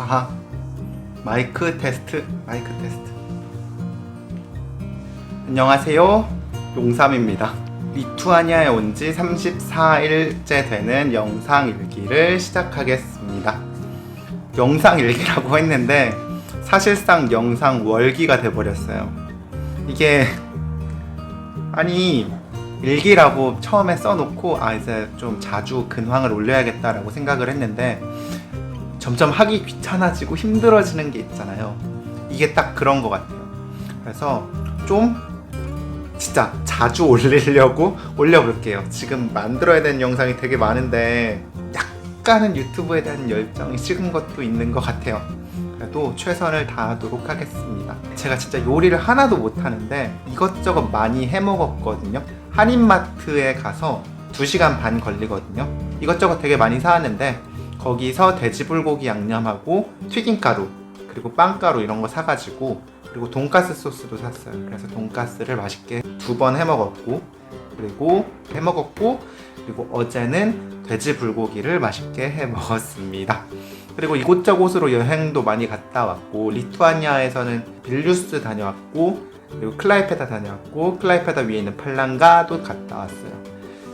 하하. 마이크 테스트 마이크 테스트. 안녕하세요. 용삼입니다. 리투아니아에 온 지 34일째 되는 영상 일기를 시작하겠습니다. 영상 일기라고 했는데 사실상 영상 월기가 돼버렸어요. 이게 아니 일기라고 처음에 써놓고 아 이제 좀 자주 근황을 올려야겠다라고 생각을 했는데 점점 하기 귀찮아지고 힘들어지는 게 있잖아요. 이게 딱 그런 것 같아요. 그래서 좀 진짜 자주 올리려고 올려볼게요. 지금 만들어야 되는 영상이 되게 많은데 약간은 유튜브에 대한 열정이 식은 것도 있는 것 같아요. 그래도 최선을 다하도록 하겠습니다. 제가 진짜 요리를 하나도 못하는데 이것저것 많이 해 먹었거든요. 한인마트에 가서 2시간 반 걸리거든요. 이것저것 되게 많이 사왔는데 거기서 돼지 불고기 양념하고 튀김가루 그리고 빵가루 이런 거 사가지고 그리고 돈가스 소스도 샀어요. 그래서 돈가스를 맛있게 두 번 해 먹었고 그리고 해 먹었고 그리고 어제는 돼지 불고기를 맛있게 해 먹었습니다. 그리고 이곳저곳으로 여행도 많이 갔다 왔고 리투아니아에서는 빌뉴스 다녀왔고 그리고 클라이페다 다녀왔고 클라이페다 위에 있는 팔랑가도 갔다 왔어요.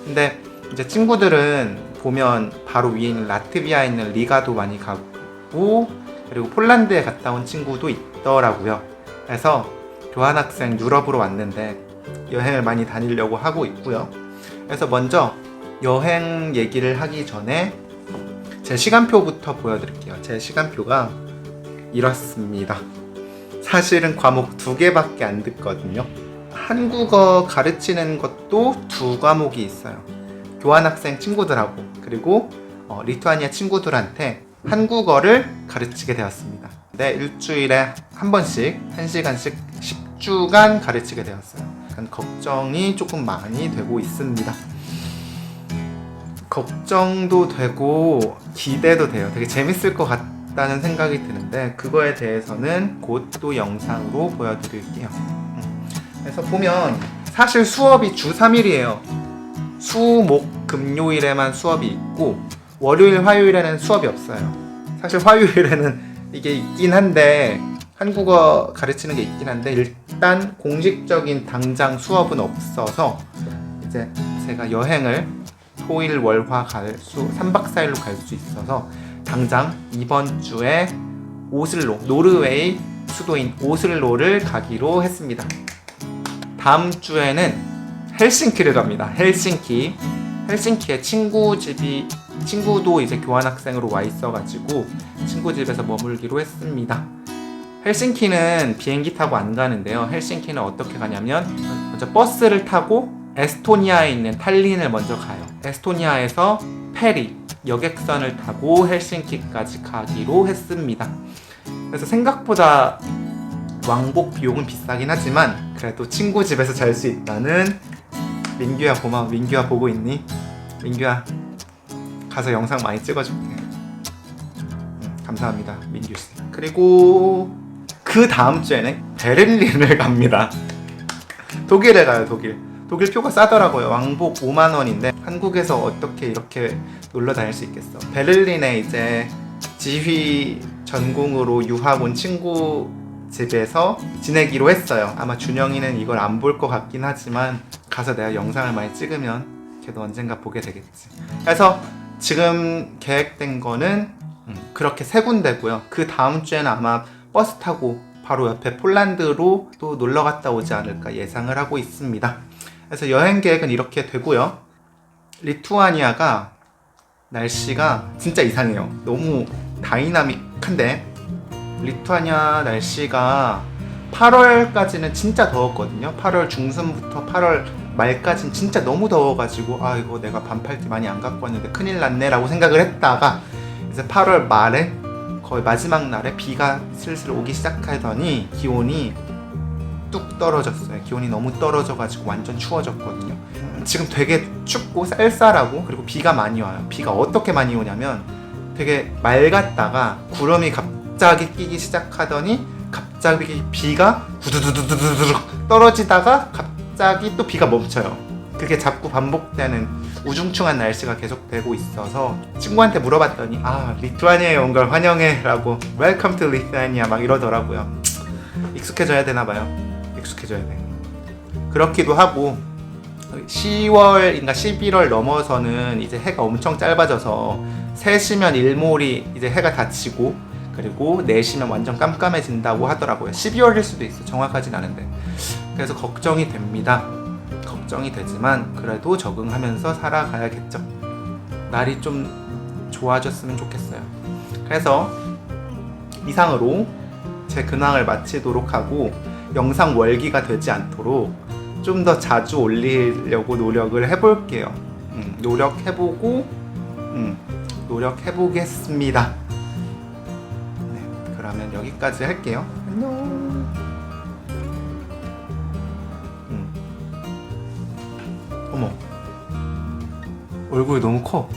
근데 이제 친구들은 보면 바로 위에 있는 라트비아에 있는 리가도 많이 가고 그리고 폴란드에 갔다 온 친구도 있더라고요. 그래서 교환학생 유럽으로 왔는데 여행을 많이 다니려고 하고 있고요. 그래서 먼저 여행 얘기를 하기 전에 제 시간표부터 보여드릴게요. 제 시간표가 이렇습니다. 사실은 과목 두 개밖에 안 듣거든요. 한국어 가르치는 것도 두 과목이 있어요. 교환학생 친구들하고 그리고 어, 리투아니아 친구들한테 한국어를 가르치게 되었습니다. 네, 일주일에 한 번씩 한 시간씩 10주간 가르치게 되었어요. 약간 걱정이 조금 많이 되고 있습니다. 걱정도 되고 기대도 돼요. 되게 재밌을 것 같다는 생각이 드는데 그거에 대해서는 곧 또 영상으로 보여드릴게요. 음. 그래서 보면 사실 수업이 주 3일이에요. 수, 목, 금요일에만 수업이 있고 월요일, 화요일에는 수업이 없어요. 사실 화요일에는 이게 있긴 한데 한국어 가르치는 게 있긴 한데 일단 공식적인 당장 수업은 없어서 이제 제가 여행을 토일 월화 갈 수 3박 4일로 갈 수 있어서 당장 이번 주에 오슬로 노르웨이 수도인 오슬로를 가기로 했습니다. 다음 주에는 헬싱키를 갑니다. 헬싱키. 헬싱키에 친구 집이 친구도 이제 교환학생으로 와 있어가지고 친구 집에서 머물기로 했습니다. 헬싱키는 비행기 타고 안 가는데요. 헬싱키는 어떻게 가냐면 먼저 버스를 타고 에스토니아에 있는 탈린을 먼저 가요. 에스토니아에서 페리 여객선을 타고 헬싱키까지 가기로 했습니다. 그래서 생각보다 왕복 비용은 비싸긴 하지만 그래도 친구 집에서 잘 수 있다는 민규야 고마워. 민규야 보고 있니? 민규야 가서 영상 많이 찍어줄게. 음, 감사합니다, 민규 씨. 그리고 그 다음 주에는 베를린을 갑니다. 독일에 가요, 독일. 독일 표가 싸더라고요. 왕복 5만 원인데 한국에서 어떻게 이렇게 놀러 다닐 수 있겠어? 베를린에 이제 지휘 전공으로 유학 온 친구 집에서 지내기로 했어요. 아마 준영이는 이걸 안 볼 것 같긴 하지만 가서 내가 영상을 많이 찍으면 걔도 언젠가 보게 되겠지. 그래서 지금 계획된 거는 음, 그렇게 세 군데고요. 그 다음 주에는 아마 버스 타고 바로 옆에 폴란드로 또 놀러 갔다 오지 않을까 예상을 하고 있습니다. 그래서 여행 계획은 이렇게 되고요. 리투아니아가 날씨가 진짜 이상해요. 너무 다이나믹한데 리투아니아 날씨가 8월까지는 진짜 더웠거든요. 8월 중순부터 8월 말까지는 진짜 너무 더워가지고 아 이거 내가 반팔티 많이 안 갖고 왔는데 큰일 났네라고 생각을 했다가 이제 8월 말에 거의 마지막 날에 비가 슬슬 오기 시작하더니 기온이 뚝 떨어졌어요. 기온이 너무 떨어져가지고 완전 추워졌거든요. 음, 지금 되게 춥고 쌀쌀하고 그리고 비가 많이 와요. 비가 어떻게 많이 오냐면 되게 맑았다가 구름이 갑자기 끼기 시작하더니 갑자기 비가 후두두두두두둑 떨어지다가 갑자기 또 비가 멈춰요. 그게 자꾸 반복되는 우중충한 날씨가 계속되고 있어서 친구한테 물어봤더니 아 리투아니아에 온 걸 환영해 라고 Welcome to Lithuania 막 이러더라고요. 익숙해져야 되나 봐요. 익숙해져야 돼. 그렇기도 하고 10월인가 11월 넘어서는 이제 해가 엄청 짧아져서 3시면 일몰이 이제 해가 닫히고 그리고 4시면 완전 깜깜해진다고 하더라고요. 12월일 수도 있어. 정확하진 않은데. 그래서 걱정이 됩니다. 걱정이 되지만 그래도 적응하면서 살아가야겠죠. 날이 좀 좋아졌으면 좋겠어요. 그래서 이상으로 제 근황을 마치도록 하고 영상 월기가 되지 않도록 좀 더 자주 올리려고 노력을 해볼게요. 음, 노력해보고 음, 노력해보겠습니다. 네, 그러면 여기까지 할게요. 안녕. 음. 어머, 얼굴이 너무 커.